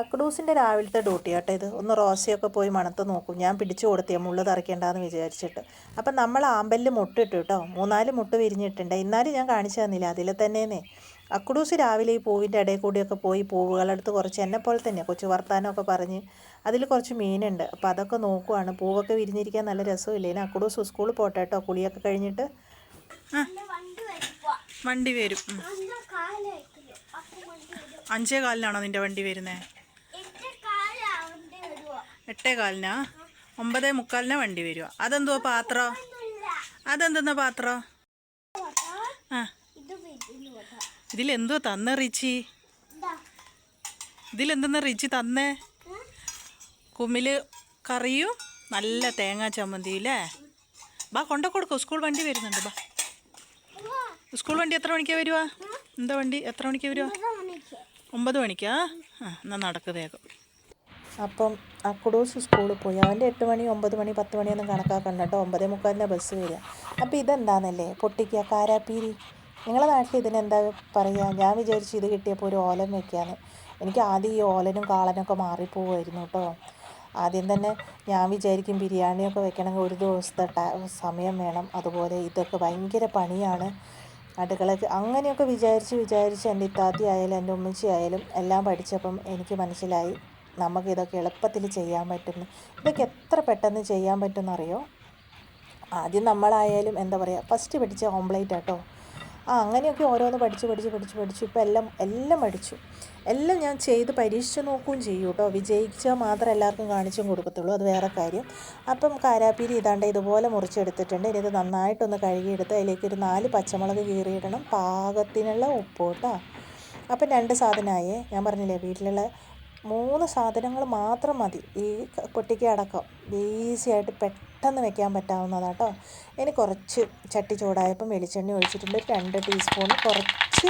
അക്ടൂസിന്റെ രാവിലത്തെ ഡ്യൂട്ടി കേട്ടോ ഇത്. ഒന്ന് റോസയൊക്കെ പോയി മണത്ത് നോക്കും. ഞാൻ പിടിച്ചു കൊടുത്തിയ മുള്ളു തറയ്ക്കേണ്ടെന്ന് വിചാരിച്ചിട്ട്. അപ്പം നമ്മൾ ആമ്പലിൽ മുട്ടിട്ടു കേട്ടോ. മൂന്നാൽ മുട്ട് വിരിഞ്ഞിട്ടുണ്ട്. ഇന്നാലും ഞാൻ കാണിച്ചു തന്നില്ല. അതിൽ തന്നെയെന്നേ. അക്കുഡൂസ് രാവിലെ ഈ പൂവിന്റെ ഇടയിൽ കൂടിയൊക്കെ പോയി പൂവുകളെടുത്ത് കുറച്ച് എന്നെ പോലെ തന്നെ കൊച്ചു വർത്താനമൊക്കെ പറഞ്ഞ് അതിൽ കുറച്ച് മീനുണ്ട്. അപ്പോൾ അതൊക്കെ നോക്കുവാണ്. പൂവൊക്കെ വിരിഞ്ഞിരിക്കാൻ നല്ല രസമില്ലേ? ഇനി അക്കുഡൂസ് സ്കൂളിൽ പോട്ടെ കേട്ടോ. കുളിയൊക്കെ കഴിഞ്ഞിട്ട്. വണ്ടി വരും. അഞ്ചേ കാലിലാണോ നിന്റെ വണ്ടി വരുന്നത് എട്ടേ കാലിനാ ഒമ്പതേ മുക്കാലിനാ വണ്ടി വരുക. അതെന്തുവാ പാത്രം? അതെന്തെന്ന പാത്രം? ആ. ഇതിലെന്തുവാ തന്ന റിച്ചി? ഇതിലെന്തെന്ന റിച്ചി തന്നേ? കുമ്മിൽ കറിയും നല്ല തേങ്ങാ ചമ്മന്തിയില്ലേ ബാ കൊണ്ട കൊടുക്കൂ. സ്കൂൾ വണ്ടി വരുന്നുണ്ട്. ബാ. സ്കൂൾ വണ്ടി എത്ര മണിക്കാണ് വരുവാ? എന്താ വണ്ടി? എത്ര മണിക്കാണ് വരുവാ? ഒമ്പത് മണിക്കാ? ആ എന്നാൽ നടക്ക് അപ്പം കുടൂസ് സ്കൂളിൽ പോയി. അവന്റെ എട്ട് മണി ഒമ്പത് മണി പത്ത് മണിയൊന്നും കണക്കാക്കണ്ട കേട്ടോ. ഒമ്പതേ മുക്കാലിന്റെ ബസ് വരിക. അപ്പോൾ ഇതെന്താണെന്നല്ലേ പൊട്ടിക്കുക കാരാപ്പീരി. നിങ്ങളെ നാട്ടിൽ ഇതിനെന്താ പറയുക? ഞാൻ വിചാരിച്ചു ഇത് കിട്ടിയപ്പോൾ ഒരു ഓലൻ വെക്കാന്ന്. എനിക്ക് ആദ്യം ഈ ഓലനും കാളനൊക്കെ മാറിപ്പോവായിരുന്നു കേട്ടോ. ആദ്യം തന്നെ ഞാൻ വിചാരിക്കും ബിരിയാണിയൊക്കെ വെക്കണമെങ്കിൽ ഒരു ദിവസത്തെ സമയം വേണം. അതുപോലെ ഇതൊക്കെ ഭയങ്കര പണിയാണ്. അടുക്കളയ്ക്ക് അങ്ങനെയൊക്കെ വിചാരിച്ച് വിചാരിച്ച് എന്റെ ഇത്താത്തി ആയാലും എന്റെ ഉമ്മച്ചി ആയാലും എല്ലാം പഠിച്ചപ്പം എനിക്ക് മനസ്സിലായി. നമുക്ക് ഇതൊക്കെ എളുപ്പത്തിൽ ചെയ്യാൻ പറ്റുന്നു ഇതൊക്കെ എത്ര പെട്ടെന്ന് ചെയ്യാൻ പറ്റുമെന്നറിയോ? ആദ്യം നമ്മളായാലും എന്താ പറയുക ഫസ്റ്റ് പഠിച്ച ഓംപ്ലേറ്റ് ആട്ടോ. ആ അങ്ങനെയൊക്കെ ഓരോന്ന് പഠിച്ച് പഠിച്ച് പഠിച്ച് പഠിച്ചു. ഇപ്പോൾ എല്ലാം എല്ലാം പഠിച്ചു. എല്ലാം ഞാൻ ചെയ്ത് പരീക്ഷിച്ച് നോക്കുകയും ചെയ്യും കേട്ടോ. വിജയിച്ചാൽ മാത്രം എല്ലാവർക്കും കാണിച്ചും കൊടുക്കത്തുള്ളൂ. അത് വേറെ കാര്യം. അപ്പം കാരാപ്പീരി ഇതാണ്ട് ഇതുപോലെ മുറിച്ചെടുത്തിട്ടുണ്ട്. ഇനി ഇത് നന്നായിട്ടൊന്ന് കഴുകിയെടുത്ത് അതിലേക്ക് ഒരു നാല് പച്ചമുളക് കീറിയിടണം. പാകത്തിനുള്ള ഉപ്പ് കേട്ടോ. അപ്പം രണ്ട് സാധനമായേ. ഞാൻ പറഞ്ഞില്ലേ വീട്ടിലുള്ള മൂന്ന് സാധനങ്ങൾ മാത്രം മതി. ഈ പൊട്ടിക്ക അടക്കം. ഈസി ആയിട്ട് പെട്ടെന്ന് വെക്കാൻ പറ്റാവുന്നതാണ് കേട്ടോ ഇനി കുറച്ച് ചട്ടി ചൂടായപ്പം വെളിച്ചെണ്ണ ഒഴിച്ചിട്ടുണ്ട്. രണ്ട് ടീസ്പൂൺ കുറച്ച്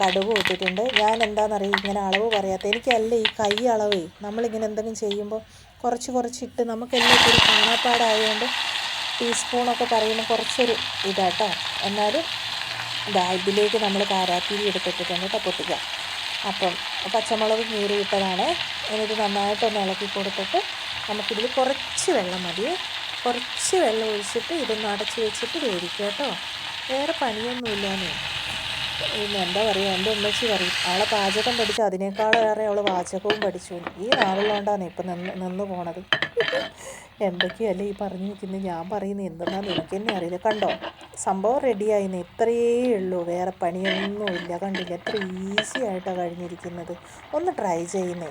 കടുക് ഇട്ടിട്ടുണ്ട് ഞാൻ എന്താണെന്നറിയാം ഇങ്ങനെ അളവ് പറയാത്ത. എനിക്കല്ല ഈ കൈ അളവേ. നമ്മളിങ്ങനെ എന്തെങ്കിലും ചെയ്യുമ്പോൾ കുറച്ച് കുറച്ചിട്ട് നമുക്കെല്ലാം ഒരു കാണാപ്പാടായതുകൊണ്ട് ടീസ്പൂണൊക്കെ പറയുമ്പോൾ കുറച്ചൊരു ഇതാട്ടോ എന്നാലും ഇതിലേക്ക് നമ്മൾ കാരാത്തിരി എടുത്തിട്ടുണ്ട് കേട്ടോ പൊട്ടിക്കാം അപ്പം പച്ചമുളക് കീറിയിട്ടതാണ് എന്നിട്ട് നന്നായിട്ടൊന്ന് ഇളക്കി കൊടുത്തിട്ട് നമുക്കിതിൽ കുറച്ച് വെള്ളം മതി. കുറച്ച് വെള്ളം ഒഴിച്ചിട്ട് ഇതൊന്ന് അടച്ച് വെച്ചിട്ട് വേവിക്കുക കേട്ടോ. വേറെ പണിയൊന്നുമില്ലാന്നേ. പിന്നെ എന്താ പറയുക? എന്റെ ഉമ്മച്ചി പറയും അവളെ പാചകം പഠിച്ച് അതിനേക്കാളേറെ അവൾ പാചകവും പഠിച്ചു. ഈ നാളുള്ളതുകൊണ്ടാണ് ഇപ്പം നിന്ന് നിന്ന് പോണത്. എന്തൊക്കെയല്ലേ ഈ പറഞ്ഞു നിൽക്കുന്നത് ഞാൻ പറയുന്നത് എന്തെന്നാന്ന് എനിക്ക് തന്നെ അറിയില്ല. കണ്ടോ? സംഭവം റെഡിയായിന്ന് ഇത്രയേ ഉള്ളൂ. വേറെ പണിയൊന്നുമില്ല. കണ്ടില്ല? എത്ര ഈസി ആയിട്ടാണ് കഴിഞ്ഞിരിക്കുന്നത്. ഒന്ന് ട്രൈ ചെയ്യുന്നേ.